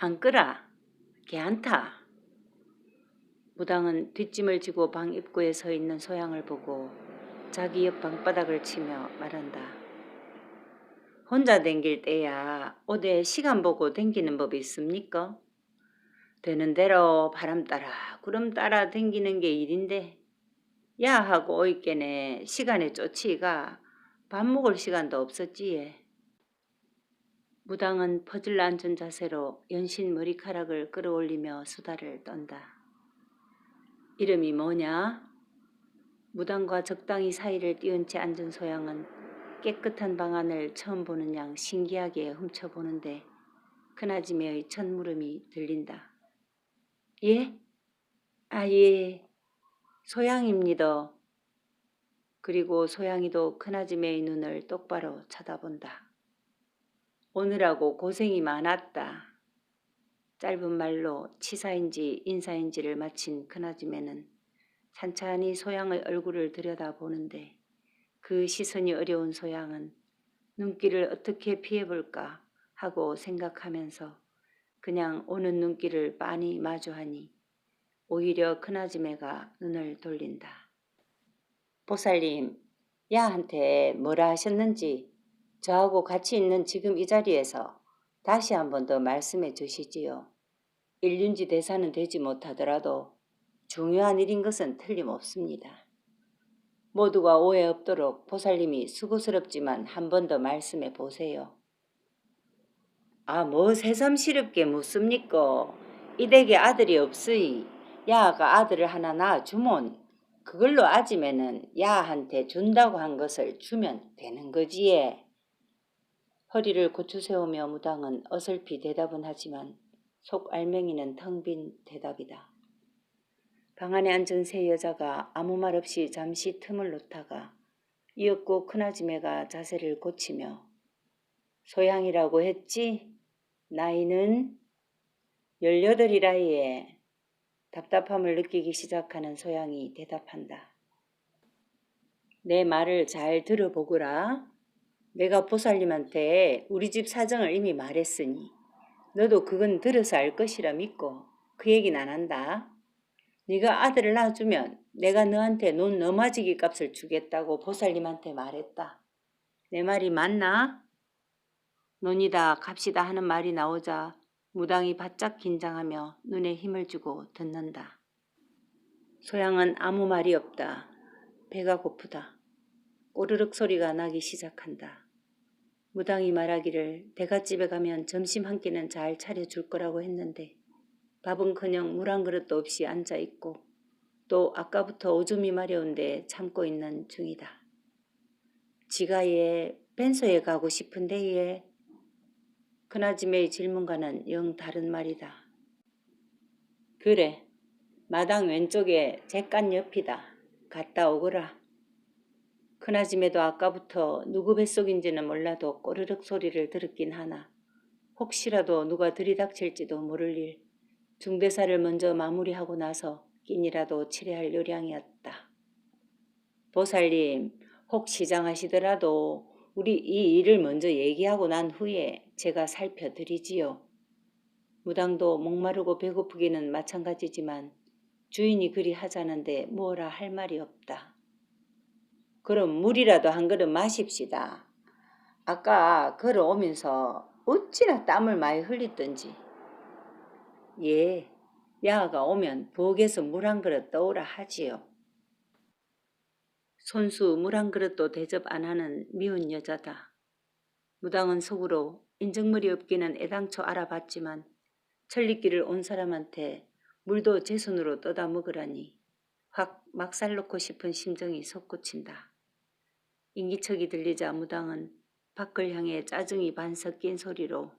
안 끄라. 걔안타. 무당은 뒷짐을 지고 방 입구에 서 있는 소양을 보고 자기 옆 방바닥을 치며 말한다. 혼자 댕길 때야 어디 시간 보고 댕기는 법이 있습니까? 되는 대로 바람 따라 구름 따라 댕기는 게 일인데 야하고 오있게네 시간에 쫓이가 밥 먹을 시간도 없었지에. 무당은 퍼질러 앉은 자세로 연신 머리카락을 끌어올리며 수다를 떤다. 이름이 뭐냐? 무당과 적당히 사이를 띄운 채 앉은 소양은 깨끗한 방 안을 처음 보는 양 신기하게 훔쳐보는데 큰아지매의 첫 물음이 들린다. 예? 아, 예. 소양입니다. 그리고 소양이도 큰아지매의 눈을 똑바로 쳐다본다. 오늘하고 고생이 많았다. 짧은 말로 치사인지 인사인지를 마친 큰아지매는 찬찬히 소양의 얼굴을 들여다보는데 그 시선이 어려운 소양은 눈길을 어떻게 피해볼까 하고 생각하면서 그냥 오는 눈길을 빤히 마주하니 오히려 큰아지매가 눈을 돌린다. 보살님, 야한테 뭐라 하셨는지 저하고 같이 있는 지금 이 자리에서 다시 한 번 더 말씀해 주시지요. 일륜지 대사는 되지 못하더라도 중요한 일인 것은 틀림없습니다. 모두가 오해 없도록 보살님이 수고스럽지만 한 번 더 말씀해 보세요. 아, 뭐 새삼스럽게 묻습니까? 이 댁에 아들이 없으이 야가 아들을 하나 낳아 주면 그걸로 아지매는 야한테 준다고 한 것을 주면 되는 거지에. 허리를 고추 세우며 무당은 어설피 대답은 하지만 속 알맹이는 텅 빈 대답이다. 방 안에 앉은 세 여자가 아무 말 없이 잠시 틈을 놓다가 이윽고 큰아지매가 자세를 고치며 소양이라고 했지? 나이는 열여덟이라예. 답답함을 느끼기 시작하는 소양이 대답한다. 내 말을 잘 들어보거라. 내가 보살님한테 우리 집 사정을 이미 말했으니 너도 그건 들어서 알 것이라 믿고 그 얘기는 안 한다. 네가 아들을 낳아주면 내가 너한테 논 너마지기 값을 주겠다고 보살님한테 말했다. 내 말이 맞나? 논이다 갑시다 하는 말이 나오자 무당이 바짝 긴장하며 눈에 힘을 주고 듣는다. 소양은 아무 말이 없다. 배가 고프다. 오르륵 소리가 나기 시작한다. 무당이 말하기를 대갓집에 가면 점심 한 끼는 잘 차려줄 거라고 했는데 밥은커녕 물 한 그릇도 없이 앉아 있고 또 아까부터 오줌이 마려운데 참고 있는 중이다. 지가 얘 벤소에 가고 싶은데 얘 큰아지매의 질문과는 영 다른 말이다. 그래 마당 왼쪽에 잿간 옆이다. 갔다 오거라. 큰아짐에도 아까부터 누구 뱃속인지는 몰라도 꼬르륵 소리를 들었긴 하나 혹시라도 누가 들이닥칠지도 모를 일 중대사를 먼저 마무리하고 나서 끼니라도 치레할 요량이었다. 보살님 혹 시장하시더라도 우리 이 일을 먼저 얘기하고 난 후에 제가 살펴드리지요. 무당도 목마르고 배고프기는 마찬가지지만 주인이 그리 하자는데 뭐라 할 말이 없다. 그럼 물이라도 한 그릇 마십시다. 아까 걸어오면서 어찌나 땀을 많이 흘리던지. 예, 야가 오면 부엌에서 물 한 그릇 떠오라 하지요. 손수 물 한 그릇도 대접 안 하는 미운 여자다. 무당은 속으로 인정물이 없기는 애당초 알아봤지만 천리길을 온 사람한테 물도 제 손으로 떠다 먹으라니 확 막살 놓고 싶은 심정이 솟구친다. 인기척이 들리자 무당은 밖을 향해 짜증이 반 섞인 소리로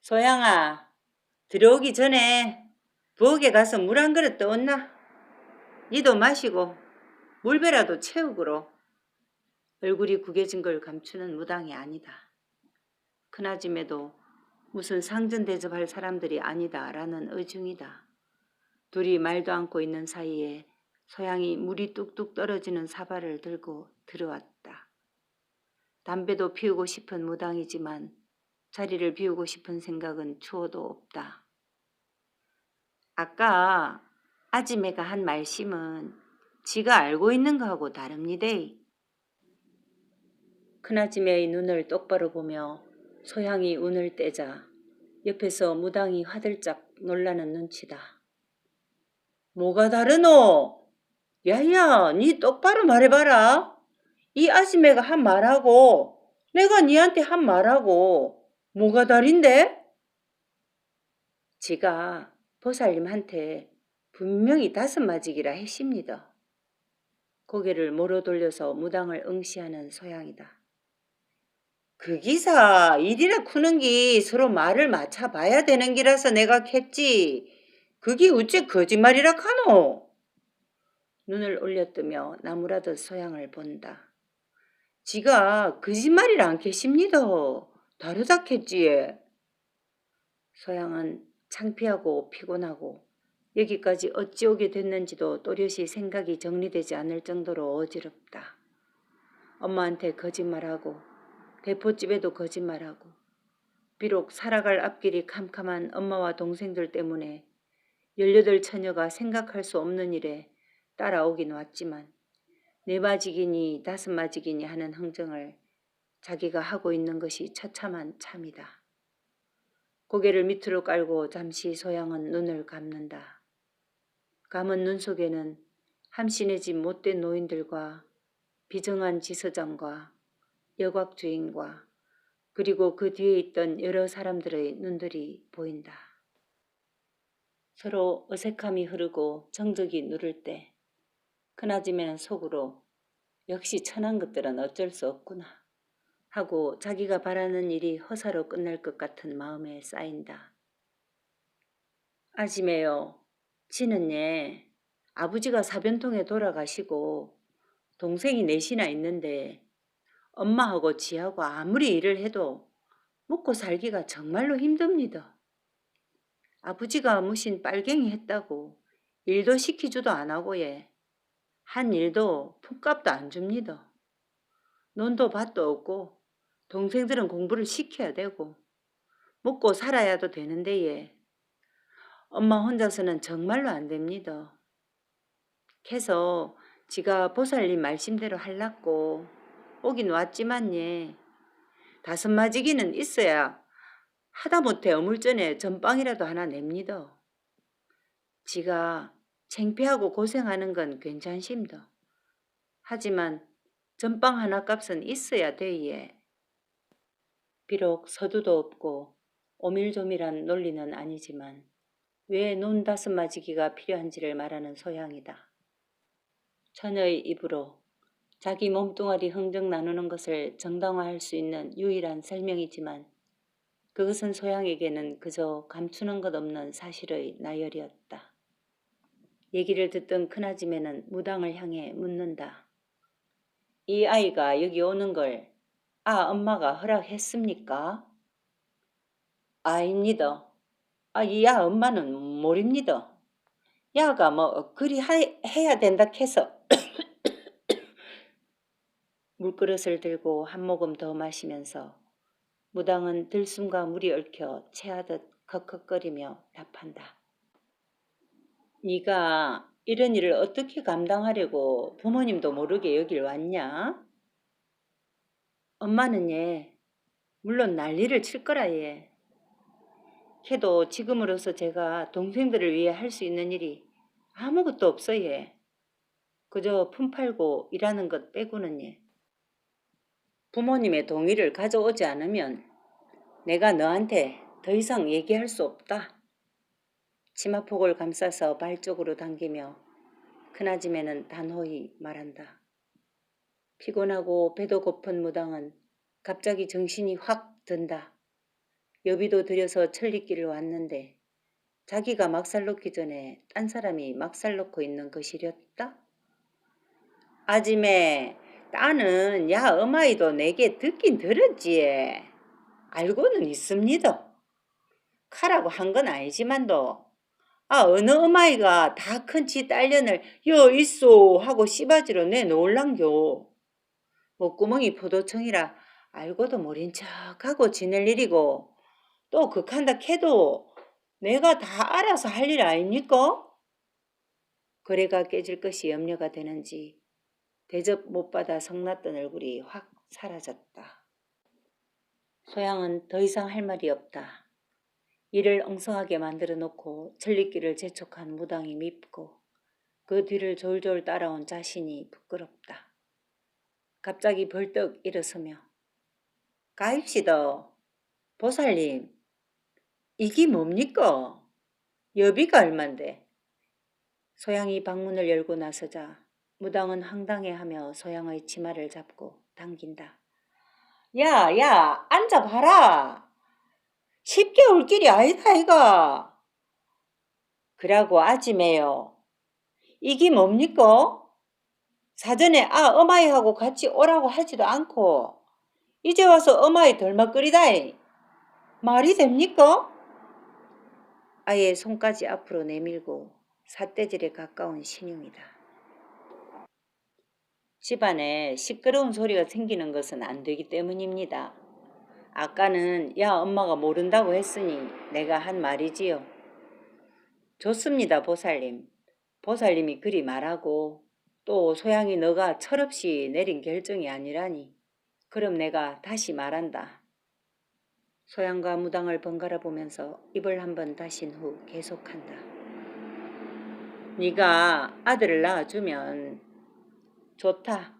소양아 들어오기 전에 부엌에 가서 물 한 그릇 떠온나? 니도 마시고 물배라도 채우고로 얼굴이 구겨진 걸 감추는 무당이 아니다. 큰아짐에도 무슨 상전 대접할 사람들이 아니다라는 의중이다. 둘이 말도 않고 있는 사이에 소양이 물이 뚝뚝 떨어지는 사발을 들고 들어왔다. 담배도 피우고 싶은 무당이지만 자리를 비우고 싶은 생각은 추워도 없다. 아까 아지매가 한 말씀은 지가 알고 있는 거하고 다릅니다. 큰아지매의 눈을 똑바로 보며 소향이 운을 떼자 옆에서 무당이 화들짝 놀라는 눈치다. 뭐가 다르노? 야야, 니 똑바로 말해봐라. 이 아지매가 한 말하고 내가 니한테 한 말하고 뭐가 다른데? 지가 보살님한테 분명히 다섯 맞이기라 했습니다. 고개를 모로 돌려서 무당을 응시하는 소양이다. 그 기사 일이라 크는 기 서로 말을 맞춰봐야 되는 기라서 내가 캤지. 그게 어째 거짓말이라 카노? 눈을 올려뜨며 나무라듯 소양을 본다. 지가 거짓말이라 안 캐십니다. 다르다 캤지에. 소양은 창피하고 피곤하고 여기까지 어찌 오게 됐는지도 또렷이 생각이 정리되지 않을 정도로 어지럽다. 엄마한테 거짓말하고 대포집에도 거짓말하고 비록 살아갈 앞길이 캄캄한 엄마와 동생들 때문에 18 처녀가 생각할 수 없는 일에 따라오긴 왔지만 네 맞이기니 다섯 맞이기니 하는 흥정을 자기가 하고 있는 것이 처참한 참이다. 고개를 밑으로 깔고 잠시 소양은 눈을 감는다. 감은 눈 속에는 함신의 집 못된 노인들과 비정한 지서장과 여곽 주인과 그리고 그 뒤에 있던 여러 사람들의 눈들이 보인다. 서로 어색함이 흐르고 정적이 누를 때 큰아지매는 속으로 역시 천한 것들은 어쩔 수 없구나 하고 자기가 바라는 일이 허사로 끝날 것 같은 마음에 쌓인다. 아지매요, 지는 예, 아버지가 사변통에 돌아가시고 동생이 넷이나 있는데 엄마하고 지하고 아무리 일을 해도 먹고 살기가 정말로 힘듭니다. 아버지가 무신 빨갱이 했다고 일도 시키지도 안 하고 예. 한 일도 품값도 안 줍니다. 논도 밭도 없고 동생들은 공부를 시켜야 되고 먹고 살아야도 되는데 예. 엄마 혼자서는 정말로 안 됩니다. 그래서 지가 보살님 말씀대로 할랐고 오긴 왔지만 예. 다섯 마지기는 있어야 하다못해 어물전에 전빵이라도 하나 냅니다. 지가 창피하고 고생하는 건 괜찮습니다. 하지만 전빵 하나 값은 있어야 돼예. 비록 서두도 없고 오밀조밀한 논리는 아니지만 왜 논 다섯 마지기가 필요한지를 말하는 소양이다. 처녀의 입으로 자기 몸뚱아리 흥정 나누는 것을 정당화할 수 있는 유일한 설명이지만 그것은 소양에게는 그저 감추는 것 없는 사실의 나열이었다. 얘기를 듣던 큰아지매는 무당을 향해 묻는다. 이 아이가 여기 오는 걸 아, 엄마가 허락했습니까? 아입니다. 아, 이야 엄마는 모릅니다. 야가 뭐 그리 하, 해야 된다 해서 물그릇을 들고 한 모금 더 마시면서 무당은 들숨과 물이 얽혀 체하듯 컥컥거리며 답한다. 네가 이런 일을 어떻게 감당하려고 부모님도 모르게 여길 왔냐? 엄마는 얘 물론 난리를 칠 거라 얘. 해도 지금으로서 제가 동생들을 위해 할 수 있는 일이 아무것도 없어 얘. 그저 품 팔고 일하는 것 빼고는 얘. 부모님의 동의를 가져오지 않으면 내가 너한테 더 이상 얘기할 수 없다. 치마폭을 감싸서 발 쪽으로 당기며 큰아지매는 단호히 말한다. 피곤하고 배도 고픈 무당은 갑자기 정신이 확 든다. 여비도 들여서 천리길을 왔는데 자기가 막살 놓기 전에 딴 사람이 막살 놓고 있는 것이렸다? 아지매, 따는 야 어마이도 내게 듣긴 들었지. 알고는 있습니다. 카라고 한 건 아니지만도 아 어느 어마이가 다 큰 지 딸년을 여 있소 하고 씨바지로 내놓을랑겨. 목구멍이 포도청이라 알고도 모른 척하고 지낼 일이고 또 극한다 캐도 내가 다 알아서 할 일 아닙니까? 거래가 깨질 것이 염려가 되는지 대접 못 받아 성났던 얼굴이 확 사라졌다. 소양은 더 이상 할 말이 없다. 이를 엉성하게 만들어 놓고 천리길을 재촉한 무당이 밉고 그 뒤를 졸졸 따라온 자신이 부끄럽다. 갑자기 벌떡 일어서며 가입시다. 보살님, 이게 뭡니까? 여비가 얼만데? 소양이 방문을 열고 나서자 무당은 황당해하며 소양의 치마를 잡고 당긴다. 야, 야, 앉아봐라. 쉽게 올 길이 아니다, 이가. 그라고 아지매요. 이게 뭡니까? 사전에 아, 어마이하고 같이 오라고 하지도 않고 이제 와서 어마이 덜막거리다이. 말이 됩니까? 아예 손까지 앞으로 내밀고 삿대질에 가까운 신용이다. 집안에 시끄러운 소리가 생기는 것은 안 되기 때문입니다. 아까는 야 엄마가 모른다고 했으니 내가 한 말이지요. 좋습니다 보살님. 보살님이 그리 말하고 또 소양이 너가 철없이 내린 결정이 아니라니. 그럼 내가 다시 말한다. 소양과 무당을 번갈아 보면서 입을 한번 다신 후 계속한다. 네가 아들을 낳아주면 좋다.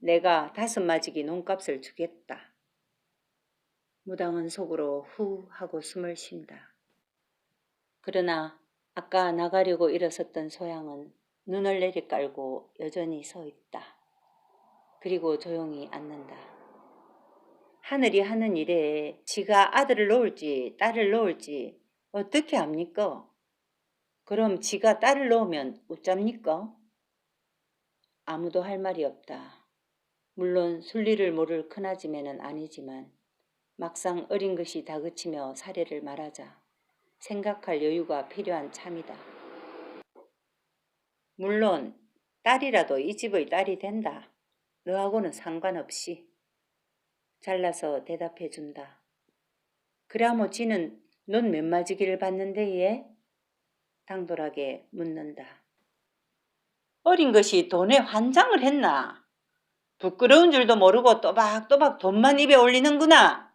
내가 다섯 맞이기 농값을 주겠다. 무당은 속으로 후 하고 숨을 쉰다. 그러나 아까 나가려고 일어섰던 소양은 눈을 내리깔고 여전히 서 있다. 그리고 조용히 앉는다. 하늘이 하는 일에 지가 아들을 놓을지 딸을 놓을지 어떻게 합니까? 그럼 지가 딸을 놓으면 어쩝니까? 아무도 할 말이 없다. 물론 순리를 모를 큰아지매는 아니지만 막상 어린 것이 다그치며 사례를 말하자 생각할 여유가 필요한 참이다. 물론 딸이라도 이 집의 딸이 된다. 너하고는 상관없이. 잘라서 대답해 준다. 그라모 지는 넌 몇 맞이기를 받는데 얘? 당돌하게 묻는다. 어린 것이 돈에 환장을 했나? 부끄러운 줄도 모르고 또박또박 돈만 입에 올리는구나.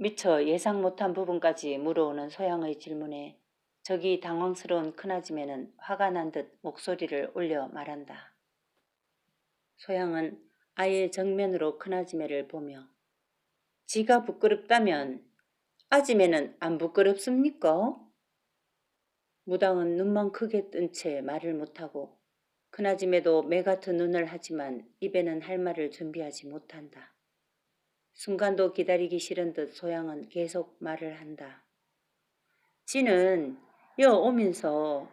미처 예상 못한 부분까지 물어오는 소양의 질문에 저기 당황스러운 큰아지매는 화가 난 듯 목소리를 올려 말한다. 소양은 아예 정면으로 큰아지매를 보며 지가 부끄럽다면 아지매는 안 부끄럽습니까? 무당은 눈만 크게 뜬 채 말을 못하고 큰아지매도 매 같은 눈을 하지만 입에는 할 말을 준비하지 못한다. 순간도 기다리기 싫은 듯 소양은 계속 말을 한다. 지는 여 오면서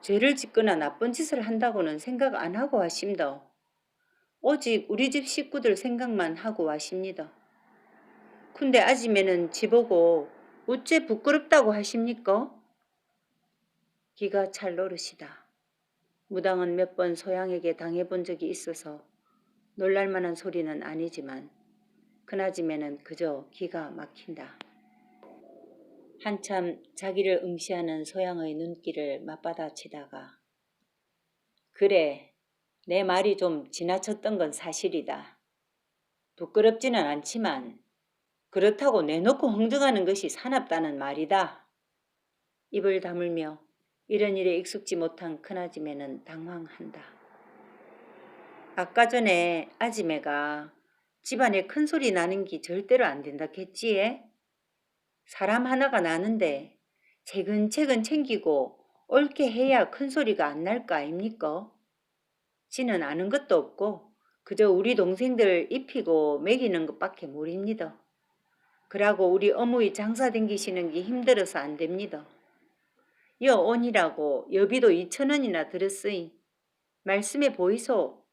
죄를 짓거나 나쁜 짓을 한다고는 생각 안 하고 하십니다. 오직 우리 집 식구들 생각만 하고 와십니다. 근데 아지매는 지보고 어째 부끄럽다고 하십니까? 기가 찰 노릇이다. 무당은 몇 번 소양에게 당해본 적이 있어서 놀랄만한 소리는 아니지만 그나지매는 그저 기가 막힌다. 한참 자기를 응시하는 소양의 눈길을 맞받아치다가 그래 내 말이 좀 지나쳤던 건 사실이다. 부끄럽지는 않지만 그렇다고 내놓고 흥정하는 것이 사납다는 말이다. 입을 다물며 이런 일에 익숙지 못한 큰아지매는 당황한다. 아까 전에 아지매가 집안에 큰 소리 나는 게 절대로 안 된다 했지에? 사람 하나가 나는데 채근채근 챙기고 옳게 해야 큰 소리가 안 날 거 아닙니까? 지는 아는 것도 없고 그저 우리 동생들 입히고 먹이는 것밖에 모릅니다. 그러고 우리 어머니 장사 댕기시는 게 힘들어서 안 됩니다. 여 온이라고 여비도 2천 원이나 들었으이. 말씀해 보이소.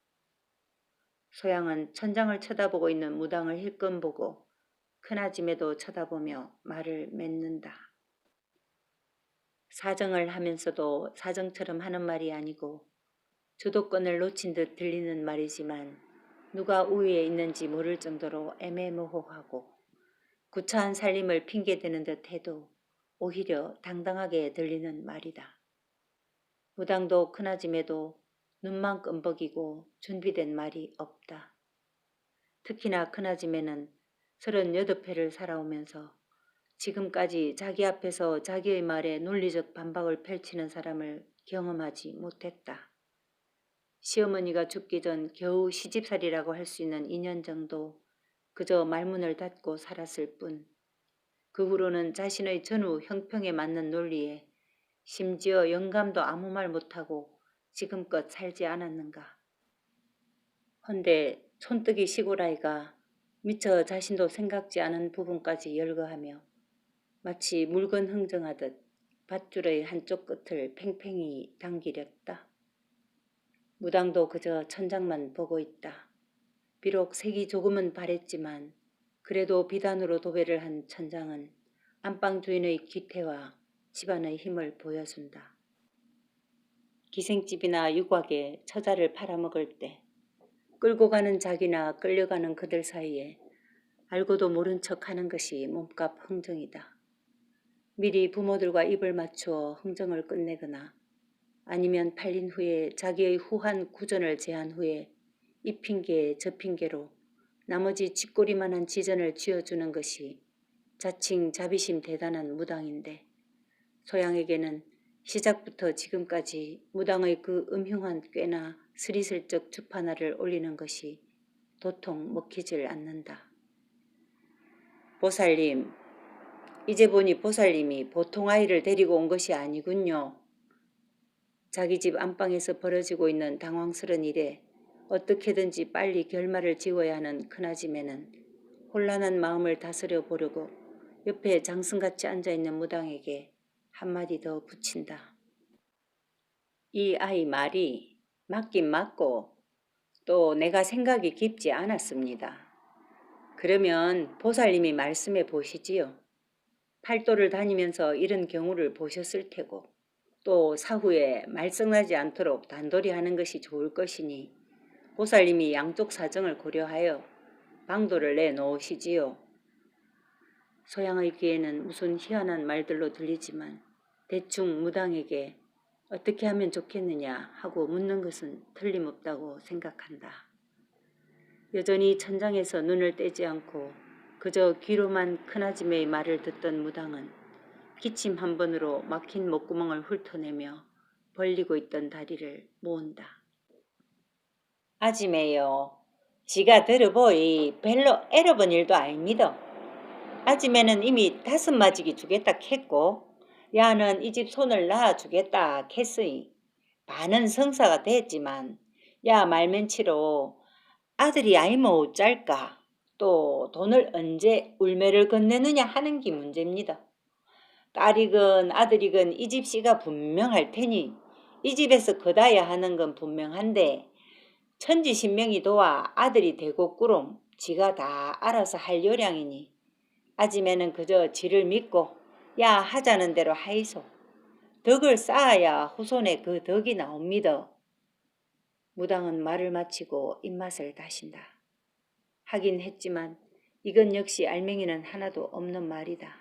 소양은 천장을 쳐다보고 있는 무당을 힐끔 보고 큰아짐에도 쳐다보며 말을 맺는다. 사정을 하면서도 사정처럼 하는 말이 아니고 주도권을 놓친 듯 들리는 말이지만 누가 우위에 있는지 모를 정도로 애매모호하고 구차한 살림을 핑계대는 듯 해도 오히려 당당하게 들리는 말이다. 무당도 큰아짐에도 눈만 끔벅이고 준비된 말이 없다. 특히나 큰아짐에는 서른여덟 회를 살아오면서 지금까지 자기 앞에서 자기의 말에 논리적 반박을 펼치는 사람을 경험하지 못했다. 시어머니가 죽기 전 겨우 시집살이라고 할 수 있는 2년 정도 그저 말문을 닫고 살았을 뿐. 그 후로는 자신의 전후 형평에 맞는 논리에 심지어 영감도 아무 말 못하고 지금껏 살지 않았는가. 헌데 손뜨기 시골아이가 미처 자신도 생각지 않은 부분까지 열거하며 마치 물건 흥정하듯 밧줄의 한쪽 끝을 팽팽히 당기렸다. 무당도 그저 천장만 보고 있다. 비록 색이 조금은 바랬지만 그래도 비단으로 도배를 한 천장은 안방 주인의 기태와 집안의 힘을 보여준다. 기생집이나 유곽에 처자를 팔아먹을 때 끌고 가는 자기나 끌려가는 그들 사이에 알고도 모른 척하는 것이 몸값 흥정이다. 미리 부모들과 입을 맞추어 흥정을 끝내거나 아니면 팔린 후에 자기의 후한 구전을 제한 후에 이 핑계 저 핑계로 나머지 쥐꼬리만한 지전을 쥐어주는 것이 자칭 자비심 대단한 무당인데 소양에게는 시작부터 지금까지 무당의 그 음흉한 꾀나 스리슬쩍 주파나를 올리는 것이 도통 먹히질 않는다. 보살님, 이제 보니 보살님이 보통 아이를 데리고 온 것이 아니군요. 자기 집 안방에서 벌어지고 있는 당황스런 일에 어떻게든지 빨리 결말을 지어야 하는 큰아짐에는 혼란한 마음을 다스려 보려고 옆에 장승같이 앉아있는 무당에게 한마디 더 붙인다. 이 아이 말이 맞긴 맞고 또 내가 생각이 깊지 않았습니다. 그러면 보살님이 말씀해 보시지요. 팔도를 다니면서 이런 경우를 보셨을 테고 또 사후에 말썽나지 않도록 단돌이 하는 것이 좋을 것이니 보살님이 양쪽 사정을 고려하여 방도를 내놓으시지요. 소양의 귀에는 무슨 희한한 말들로 들리지만 대충 무당에게 어떻게 하면 좋겠느냐 하고 묻는 것은 틀림없다고 생각한다. 여전히 천장에서 눈을 떼지 않고 그저 귀로만 큰아짐의 말을 듣던 무당은 기침 한 번으로 막힌 목구멍을 훑어내며 벌리고 있던 다리를 모은다. 아지매요. 지가 들어보이 별로 애러본 일도 아닙니다. 아지매는 이미 다섯 맞이기 주겠다 했고 야는 이 집 손을 놔 주겠다 했으니 반은 성사가 됐지만 야 말면치로 아들이 아이모 어쩔까 또 돈을 언제 울매를 건네느냐 하는 게 문제입니다. 딸이건 아들이건 이 집 씨가 분명할 테니 이 집에서 거다야 하는 건 분명한데 천지신명이 도와 아들이 되고 꾸름 지가 다 알아서 할 요량이니 아지매는 그저 지를 믿고 야 하자는 대로 하이소. 덕을 쌓아야 후손에 그 덕이 나옵니다. 무당은 말을 마치고 입맛을 다신다. 하긴 했지만 이건 역시 알맹이는 하나도 없는 말이다.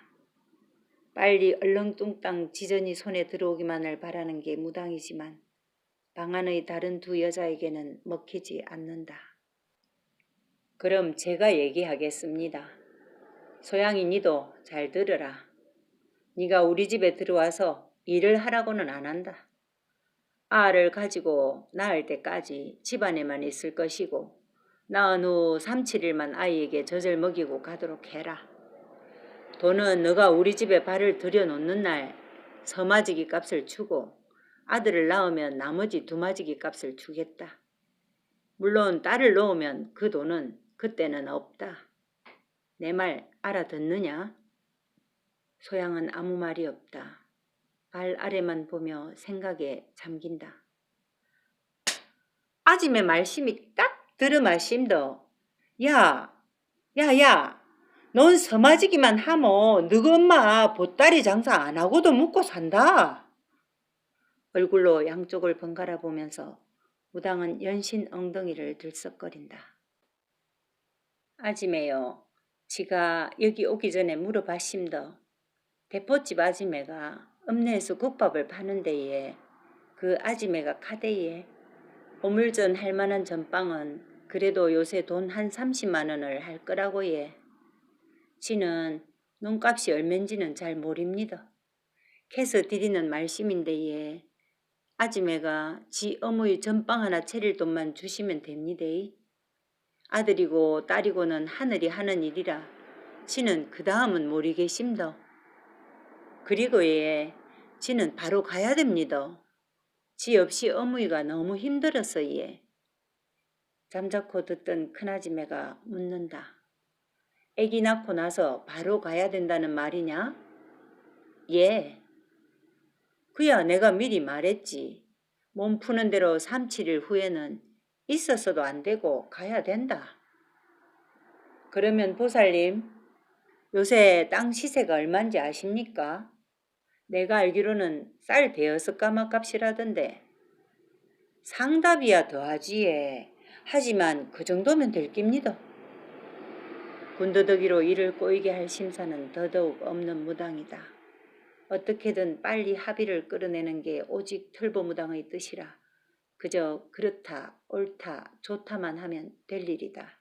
빨리 얼렁뚱땅 지전이 손에 들어오기만을 바라는 게 무당이지만 방 안의 다른 두 여자에게는 먹히지 않는다. 그럼 제가 얘기하겠습니다. 소양이 니도 잘 들으라. 네가 우리 집에 들어와서 일을 하라고는 안 한다. 아를 가지고 낳을 때까지 집안에만 있을 것이고 낳은 후 3, 7일만 아이에게 젖을 먹이고 가도록 해라. 돈은 너가 우리 집에 발을 들여놓는 날 서마지기 값을 주고 아들을 낳으면 나머지 두마지기 값을 주겠다. 물론 딸을 놓으면 그 돈은 그때는 없다. 내 말 알아듣느냐? 소양은 아무 말이 없다. 발 아래만 보며 생각에 잠긴다. 아짐의 말씀이 딱 들으마심도. 야, 야, 야, 넌 서마지기만 하모 너그 엄마 보따리 장사 안 하고도 먹고 산다. 얼굴로 양쪽을 번갈아 보면서 무당은 연신 엉덩이를 들썩거린다. 아지매요. 지가 여기 오기 전에 물어봤심더. 대포집 아지매가 읍내에서 국밥을 파는 데에 그 아지매가 카대에 오물전 할 만한 전빵은 그래도 요새 돈 한 30만 원을 할 거라고 예. 지는 눈값이 얼맨지는 잘 모릅니다. 캐서 드리는 말씀인데 예. 아지매가 지 어머니 전빵 하나 차릴 돈만 주시면 됩니다. 아들이고 딸이고는 하늘이 하는 일이라 지는 그 다음은 모르겠심더. 그리고 예, 지는 바로 가야 됩니다. 지 없이 어머니가 너무 힘들어서 예. 잠자코 듣던 큰아지매가 묻는다. 애기 낳고 나서 바로 가야 된다는 말이냐? 예. 그야 내가 미리 말했지. 몸 푸는 대로 3, 7일 후에는 있었어도 안 되고 가야 된다. 그러면 보살님, 요새 땅 시세가 얼마인지 아십니까? 내가 알기로는 쌀 대여섯 가마 값이라던데. 상답이야 더하지예. 하지만 그 정도면 될 깁니다. 군더더기로 일을 꼬이게 할 심사는 더더욱 없는 무당이다. 어떻게든 빨리 합의를 끌어내는 게 오직 털보무당의 뜻이라 그저 그렇다, 옳다, 좋다만 하면 될 일이다.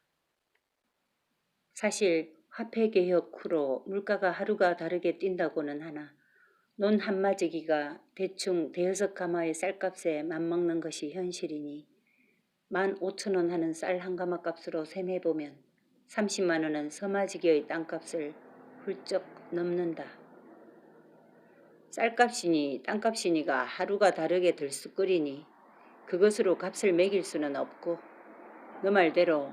사실 화폐개혁 후로 물가가 하루가 다르게 뛴다고는 하나 논 한마지기가 대충 대여섯 가마의 쌀값에 맞먹는 것이 현실이니 만 오천 원 하는 쌀 한 가마 값으로 셈해보면 30만 원은 서마지기의 땅값을 훌쩍 넘는다. 쌀값이니 땅값이니가 하루가 다르게 들쑥거리니 그것으로 값을 매길 수는 없고 너 말대로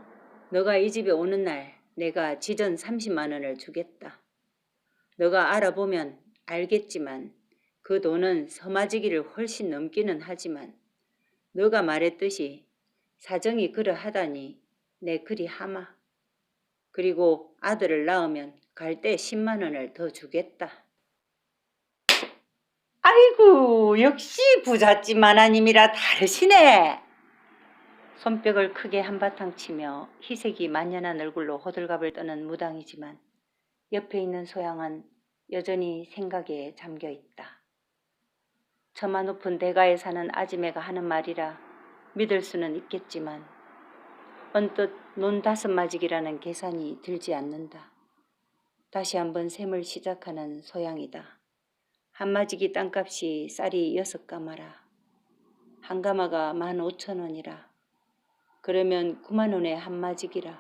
너가 이 집에 오는 날 내가 지전 30만 원을 주겠다. 너가 알아보면 알겠지만 그 돈은 서마지기를 훨씬 넘기는 하지만 너가 말했듯이 사정이 그러하다니 내 그리 하마. 그리고 아들을 낳으면 갈 때 10만 원을 더 주겠다. 아이고 역시 부잣집 마나님이라 다르시네. 손뼉을 크게 한바탕 치며 희색이 만연한 얼굴로 호들갑을 떠는 무당이지만 옆에 있는 소양은 여전히 생각에 잠겨 있다. 저마 높은 대가에 사는 아지매가 하는 말이라 믿을 수는 있겠지만 언뜻 논 다섯 마직이라는 계산이 들지 않는다. 다시 한번 셈을 시작하는 소양이다. 한 마지기 땅값이 쌀이 여섯 가마라. 한 가마가 만 오천 원이라. 그러면 구만 원에 한 마지기라.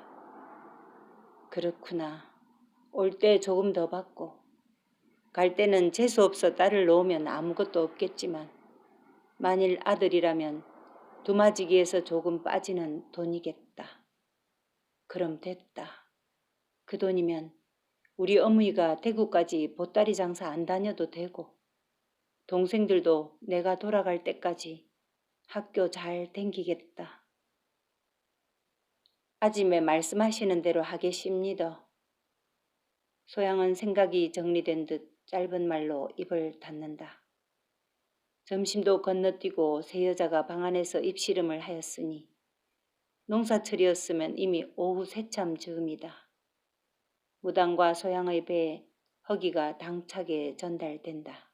그렇구나. 올 때 조금 더 받고 갈 때는 재수 없어 딸을 놓으면 아무것도 없겠지만 만일 아들이라면 두 마지기에서 조금 빠지는 돈이겠다. 그럼 됐다. 그 돈이면 우리 어머니가 대구까지 보따리 장사 안 다녀도 되고 동생들도 내가 돌아갈 때까지 학교 잘 댕기겠다. 아짐에 말씀하시는 대로 하겠습니다. 소양은 생각이 정리된 듯 짧은 말로 입을 닫는다. 점심도 건너뛰고 세 여자가 방 안에서 입씨름을 하였으니 농사철이었으면 이미 오후 새참 즈음이다. 무당과 소양의 배에 허기가 당차게 전달된다.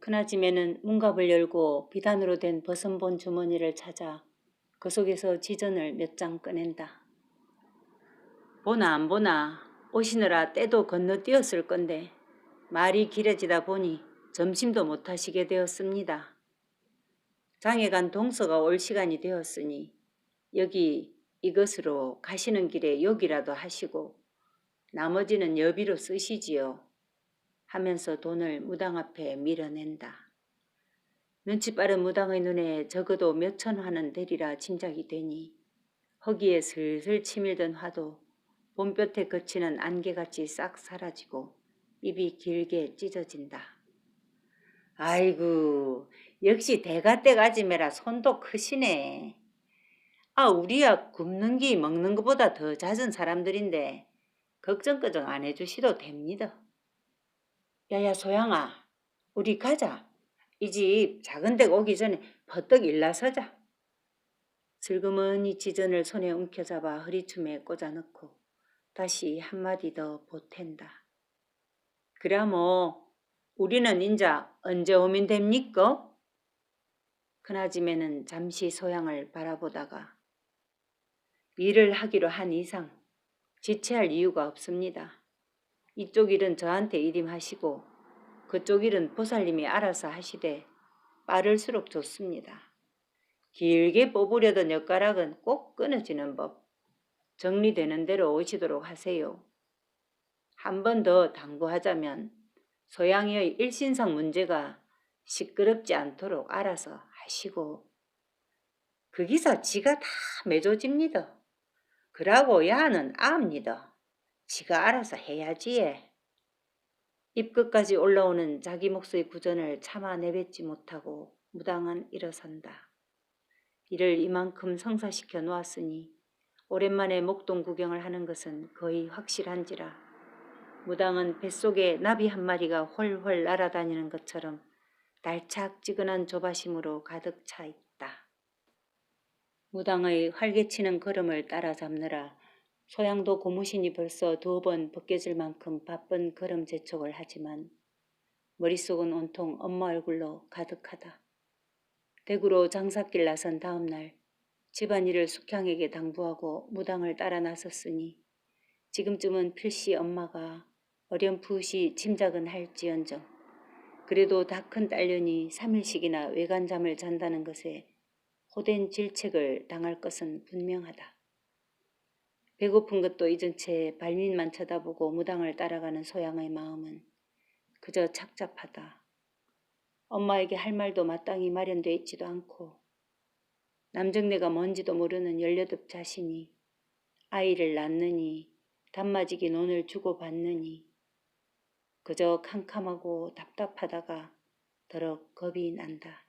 그나짐에는 문갑을 열고 비단으로 된 버선본 주머니를 찾아 그 속에서 지전을 몇 장 꺼낸다. 보나 안 보나 오시느라 때도 건너뛰었을 건데 말이 길어지다 보니 점심도 못 하시게 되었습니다. 장에 간 동서가 올 시간이 되었으니 여기 이것으로 가시는 길에 욕이라도 하시고 나머지는 여비로 쓰시지요. 하면서 돈을 무당 앞에 밀어낸다. 눈치 빠른 무당의 눈에 적어도 몇천 화는 되리라 짐작이 되니 허기에 슬슬 치밀던 화도 봄볕에 거치는 안개같이 싹 사라지고 입이 길게 찢어진다. 아이고 역시 대가떼가지매라 손도 크시네. 아 우리야 굶는 기 먹는 것보다 더 잦은 사람들인데 걱정꺼정 안 해주시도 됩니다. 야야 소양아 우리 가자. 이 집 작은 데가 오기 전에 버떡 일나서자. 슬그머니 지전을 손에 움켜잡아 허리춤에 꽂아넣고 다시 한마디 더 보탠다. 그래 뭐 우리는 인자 언제 오면 됩니까? 큰아지매는 잠시 소양을 바라보다가 일을 하기로 한 이상 지체할 이유가 없습니다. 이쪽 일은 저한테 일임하시고 그쪽 일은 보살님이 알아서 하시되 빠를수록 좋습니다. 길게 뽑으려던 엿가락은 꼭 끊어지는 법. 정리되는 대로 오시도록 하세요. 한 번 더 당부하자면 소양이의 일신상 문제가 시끄럽지 않도록 알아서 하시고 그 기사 지가 다 매줘집니다. 그러고 야는 압니다. 지가 알아서 해야지. 입끝까지 올라오는 자기 목소리 구전을 차마 내뱉지 못하고 무당은 일어선다. 이를 이만큼 성사시켜 놓았으니 오랜만에 목동 구경을 하는 것은 거의 확실한지라 무당은 뱃속에 나비 한 마리가 훨훨 날아다니는 것처럼 날착지근한 조바심으로 가득 차 있다. 무당의 활개치는 걸음을 따라잡느라 소양도 고무신이 벌써 두번 벗겨질 만큼 바쁜 걸음 재촉을 하지만 머릿속은 온통 엄마 얼굴로 가득하다. 대구로 장사길 나선 다음 날 집안일을 숙향에게 당부하고 무당을 따라 나섰으니 지금쯤은 필시 엄마가 어렴풋이 짐작은 할지언정 그래도 다 큰 딸년이 3일씩이나 외간잠을 잔다는 것에 호된 질책을 당할 것은 분명하다. 배고픈 것도 잊은 채 발밑만 쳐다보고 무당을 따라가는 소양의 마음은 그저 착잡하다. 엄마에게 할 말도 마땅히 마련돼 있지도 않고 남정네가 뭔지도 모르는 열여덟 자신이 아이를 낳느니 단마지기 논을 주고받느니 그저 캄캄하고 답답하다가 더럭 겁이 난다.